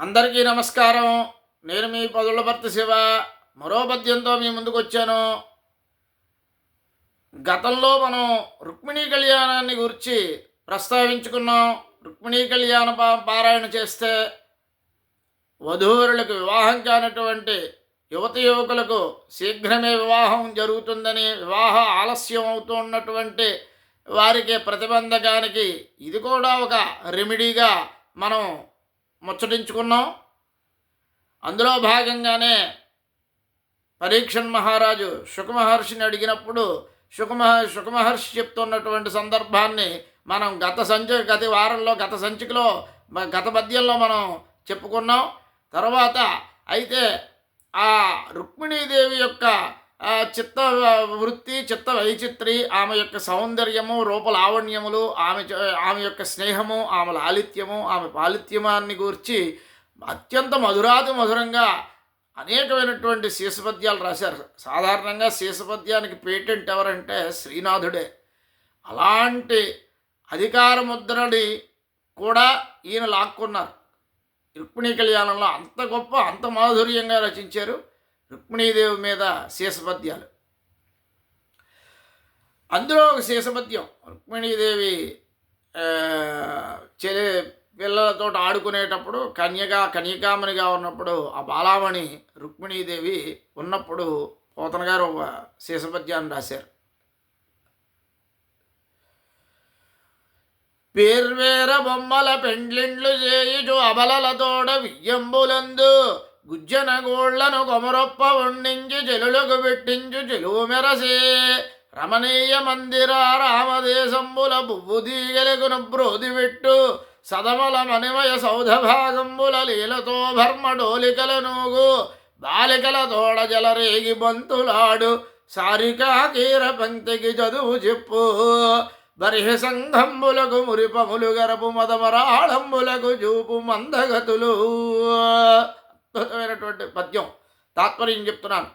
అందరికీ నమస్కారం. నేను మీ పదుల భర్త శివ. మరో పద్యంతో మీ ముందుకు వచ్చాను గతంలో మనం రుక్మిణీ కళ్యాణాన్ని గురించి ప్రస్తావించుకున్నాం. రుక్మిణీ కళ్యాణ పా- పారాయణ చేస్తే వధూవరులకు వివాహం కానటువంటి యువతి యువకులకు శీఘ్రమే వివాహం జరుగుతుందని వివాహ ఆలస్యం అవుతున్నటువంటి వారికి ప్రతిబంధకానికి ఇది కూడా ఒక రెమెడీగా మనం ముచ్చటించుకున్నాం. అందులో భాగంగానే పరీక్షన్ మహారాజు శుకమహర్షిని అడిగినప్పుడు శుకమహ శుకమహర్షి చెప్తున్నటువంటి సందర్భాన్ని మనం గత సంచి గత వారంలో గత సంచికలో గత పద్యంలో మనం చెప్పుకున్నాం. తర్వాత అయితే ఆ రుక్మిణీదేవి యొక్క చిత్త వృత్తి చిత్త వైచిత్రి ఆమె యొక్క సౌందర్యము రూపలావణ్యములు ఆమె ఆమె యొక్క స్నేహము ఆమె లాలిత్యము ఆమె పాలిత్యమాన్ని గూర్చి అత్యంత మధురాతి మధురంగా అనేకమైనటువంటి శీసపద్యాలు రాశారు. సాధారణంగా శీసపద్యానికి పేటెంట్ ఎవరంటే శ్రీనాథుడే. అలాంటి అధికార ముద్రని కూడా ఈయన లాక్కున్నారు. రుక్మిణీ కళ్యాణంలో అంత గొప్ప అంత మాధుర్యంగా రచించారు. రుక్మిణీదేవి మీద శీసపద్యాలు అందులో ఒక శీసపద్యం రుక్మిణీదేవి ఆ, చెలి పిల్లలతో ఆడుకునేటప్పుడు కన్యగా కన్యకామణిగా ఉన్నప్పుడు ఆ బాలామణి రుక్మిణీదేవి ఉన్నప్పుడు పోతన గారు ఒక శీసపద్యాన్ని రాశారు. పేర్వేర బొమ్మల పెండ్లిండ్లు చేయుచు అబలలతోడ వియ్యంబులందు గుజ్జన గోళ్ళను కొమరొప్ప వండించి చెలులకు పెట్టించు చెలువు మెరసే. రమణీయ మందిర రామదేశంబుల బువ్వు దీగలకును బ్రోది పెట్టు. సదమల మణిమయ సౌధ భాగంబుల లీలతో భర్మడోలికల నూగు. బాలికల తోడ జలరేగి బంతులాడు. సారికా కీర పంక్తికి చదువు చెప్పు. బరిహ సంఘంబులకు మురిపములు గరపు మదమరాళంబులకు చూపు మందగతులు. అద్భుతమైనటువంటి పద్యం. తాత్పర్యం చెప్తున్నాను?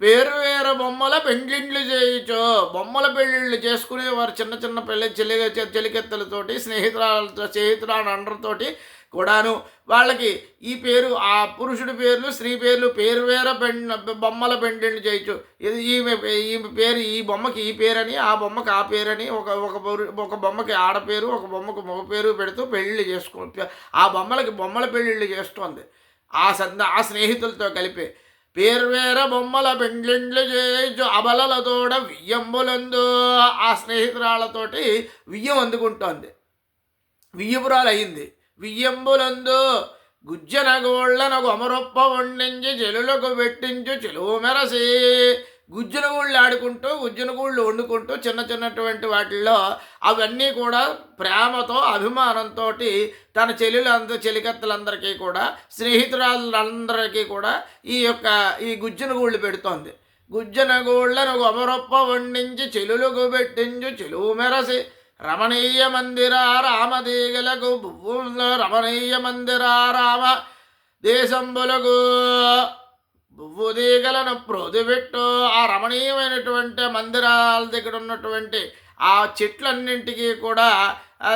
వేరు వేరు బొమ్మల పెండ్లిండ్లు చేయొచ్చు బొమ్మల పెళ్ళిళ్ళు చేసుకునేవారు చిన్న చిన్న పెళ్ళి చెలి చెలికెత్తలతోటి స్నేహితురాలతో స్నేహితురాలు అండర్తోటి కూడాను. వాళ్ళకి ఈ పేరు ఆ పురుషుడి పేర్లు స్త్రీ పేర్లు పేరు వేర పెండ్ బొమ్మల పెండిళ్ళు చేయొచ్చు ఇది ఈమె ఈమె పేరు ఈ బొమ్మకి ఈ పేరని ఆ బొమ్మకి ఆ పేరని ఒక ఒక ఒక బొమ్మకి ఆడ పేరు ఒక బొమ్మకు మగ పేరు పెడుతూ పెళ్ళిళ్ళు చేసుకో ఆ బొమ్మలకి బొమ్మల పెళ్ళిళ్ళు చేస్తోంది. ఆ సంద ఆ స్నేహితులతో కలిపి. పేర్వేర బొమ్మల పెండ్లిండ్లు చేయొచ్చు అబలలతోడ వియ్యంబులందు ఆ స్నేహితురాలతోటి వియ్యం అందుకుంటోంది. వియ్యపురాలు అయింది వియ్యంబులందు గుజ్జన అమరొప్ప వండించి చెలులకు పెట్టించు చెలువు మెరసి గుజ్జుల గూళ్ళు ఆడుకుంటూ గుజ్జున గూళ్ళు వండుకుంటూ చిన్న చిన్నటువంటి వాటిల్లో అవన్నీ కూడా ప్రేమతో అభిమానంతో తన చెల్లెలందరూ చెలికత్తలందరికీ కూడా స్నేహితురాలందరికీ కూడా ఈ యొక్క ఈ గుజ్జున గూళ్ళు పెడుతోంది. గుజ్జన గూళ్ళను గొమరొప్ప వండించి చెలులకు పెట్టించు చెలువు మెరసి రమణీయ మందిర రామదీగలకు బువ్వుల రమణీయ మందిర రామ దేశంబులకు బువ్వు దీగలను ఆ రమణీయమైనటువంటి మందిరాల దగ్గర ఉన్నటువంటి ఆ చెట్లన్నింటికి కూడా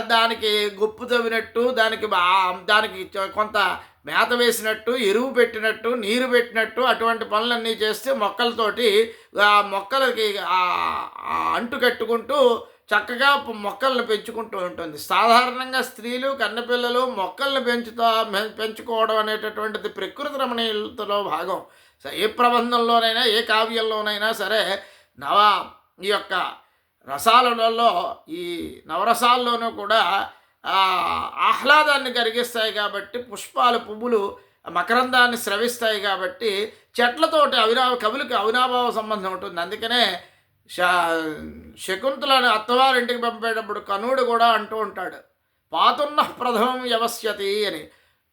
దానికి గొప్పు తవ్వినట్టు దానికి దానికి కొంత మేత వేసినట్టు ఎరువు పెట్టినట్టు నీరు పెట్టినట్టు అటువంటి పనులన్నీ చేస్తే మొక్కలతోటి ఆ మొక్కలకి అంటు కట్టుకుంటూ చక్కగా మొక్కలను పెంచుకుంటూ ఉంటుంది. సాధారణంగా స్త్రీలు కన్నపిల్లలు మొక్కలను పెంచుతా పెంచుకోవడం అనేటటువంటిది ప్రకృతి రమణీయతలో భాగం. ఏ ప్రబంధంలోనైనా ఏ కావ్యంలోనైనా సరే నవ ఈ యొక్క రసాలలో ఈ నవరసాల్లోనూ కూడా ఆహ్లాదాన్ని కలిగిస్తాయి కాబట్టి పుష్పాలు పువ్వులు మకరందాన్ని స్రవిస్తాయి కాబట్టి చెట్లతోటి అవినా కవులకి అవినాభావ సంబంధం ఉంటుంది. అందుకనే శకుంతలను అత్తవారింటికి పంపేటప్పుడు కనుడు కూడా అంటూ ఉంటాడు. పాతున్న ప్రథమం వ్యవస్యతి అని.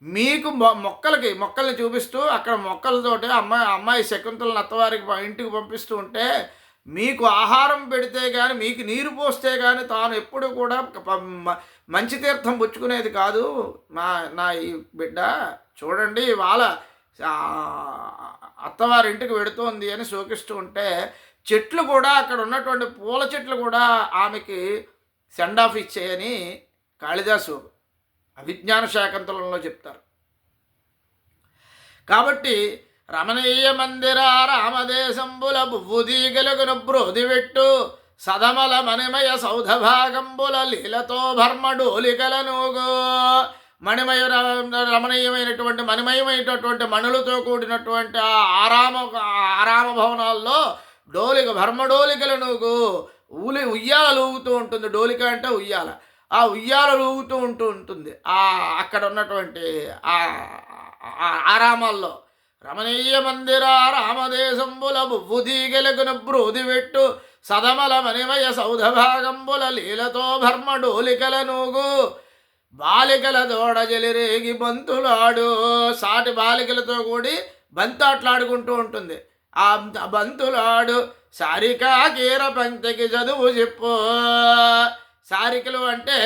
మీకు మొక్కలకి మొక్కల్ని చూపిస్తూ అక్కడ మొక్కలతోటి అమ్మాయి అమ్మాయి శకుంతలను అత్తవారికి ఇంటికి పంపిస్తూ ఉంటే మీకు ఆహారం పెడితే కానీ మీకు నీరు పోస్తే కానీ తాను ఎప్పుడు కూడా మంచి తీర్థం పుచ్చుకునేది కాదు. నా నా ఈ బిడ్డ చూడండి వాళ్ళ అత్తవారింటికి పెడుతోంది అని శోకిస్తూ ఉంటే చెట్లు కూడా అక్కడ ఉన్నటువంటి పూల చెట్లు కూడా ఆమెకి సెండ్ ఆఫ్ ఇచ్చాయని కాళిదాసు అభిజ్ఞాన శాకంతలంలో చెప్తారు. కాబట్టి రమణీయ మందిర రామదేశంబుల బువ్వుదీగలుగును బ్రోదివెట్టు సదమల మణిమయ సౌధభాగంబుల లీలతో భర్మడోలికల మణిమయ రమణీయమైనటువంటి మణిమయమైనటువంటి మణులతో కూడినటువంటి ఆ ఆరామ ఆరామ భవనాల్లో డోలిక భర్మడోలికల నూగు ఊలి ఉయ్యాల ఊగుతూ ఉంటుంది. డోలిక అంటే ఉయ్యాల. ఆ ఉయ్యాల ఊగుతూ ఉంటూ ఉంటుంది. ఆ అక్కడ ఉన్నటువంటి ఆ ఆ- ఆరామాల్లో రమణీయ మందిర రామదేశంబుల బువ్వుదీగెలకున బ్రోదివెట్టు సదమల మణిమయ సౌధభాగంబుల లీలతో భర్మ డోలికల నూగు బాలికల దోడ జలిరేగి బంతులాడు. సాటి బాలికలతో కూడి బంతాట్లాడుకుంటూ ఉంటుంది. ఆ బంతులాడు సారికా కీర పంక్తికి చదువు చెప్పు. సారికలు అంటే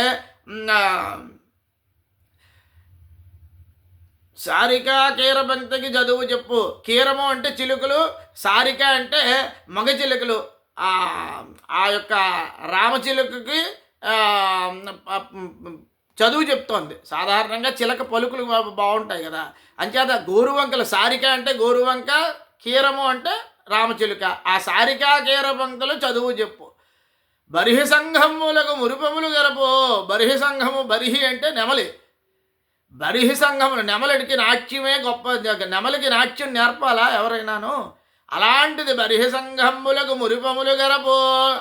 సారిక కీర పంక్తికి చదువు చెప్పు. కీరము అంటే చిలుకలు సారిక అంటే మగ చిలుకలు. ఆ యొక్క రామచిలుకకి చదువు చెప్తోంది. సాధారణంగా చిలక పలుకులు బాగుంటాయి కదా. అంచేత గోరువంకలు సారిక అంటే గోరువంక కీరము అంటే రామచిలుక. ఆ సారికా కీర పంక్తులు చదువు చెప్పు. బరిహి సంఘములకు మురుపములు గరపో. బరిహి సంఘము బరిహి అంటే నెమలి. బరిహి సంఘములు నెమలికి నాట్యమే గొప్ప నెమలికి నాట్యం నేర్పాలా ఎవరైనాను? అలాంటిది బరిహి సంఘములకు మురిపములు గరపో.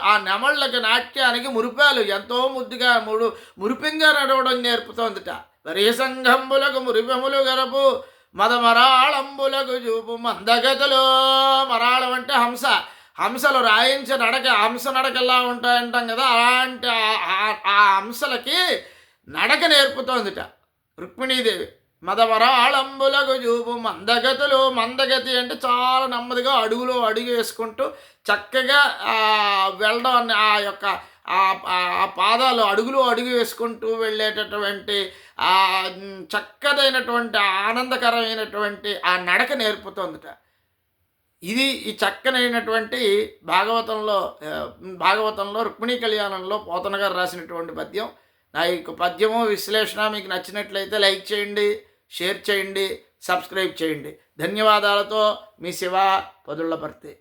ఆ నెమళ్ళకి నాట్యానికి మురిపాలు ఎంతో ముద్దుగా మూడు మురిపింగా నడవడం నేర్పుతోందిట. బరిహి సంఘంబులకు మురిపములు గరపు. మద మరాళంబులకు చూపు మందగతిలో. మరాళం అంటే హంస. హంసలు రాయించే నడక హంస నడకలా ఉంటాయంటాం కదా? అలాంటి ఆ హంసలకి నడక నేర్పుతోందిట రుక్మిణీదేవి. మదవరాళంబులకు చూపు మందగతులు. మందగతి అంటే చాలా నెమ్మదిగా అడుగులో అడుగు వేసుకుంటూ చక్కగా వెళ్ళడం ఆ యొక్క ఆ ఆ పాదాలు అడుగులు అడుగు వేసుకుంటూ వెళ్ళేటటువంటి ఆ చక్కదైనటువంటి ఆనందకరమైనటువంటి ఆ నడక నేర్పుతోందిట. ఇది ఈ చక్కనైనటువంటి భాగవతంలో భాగవతంలో రుక్మిణీ కళ్యాణంలో పోతన గారు రాసినటువంటి పద్యం. నా ఈ పద్యము విశ్లేషణ మీకు నచ్చినట్లయితే లైక్ చేయండి షేర్ చేయండి సబ్స్క్రైబ్ చేయండి. ధన్యవాదాలతో మీ శివ పదుళ్ళపర్తి.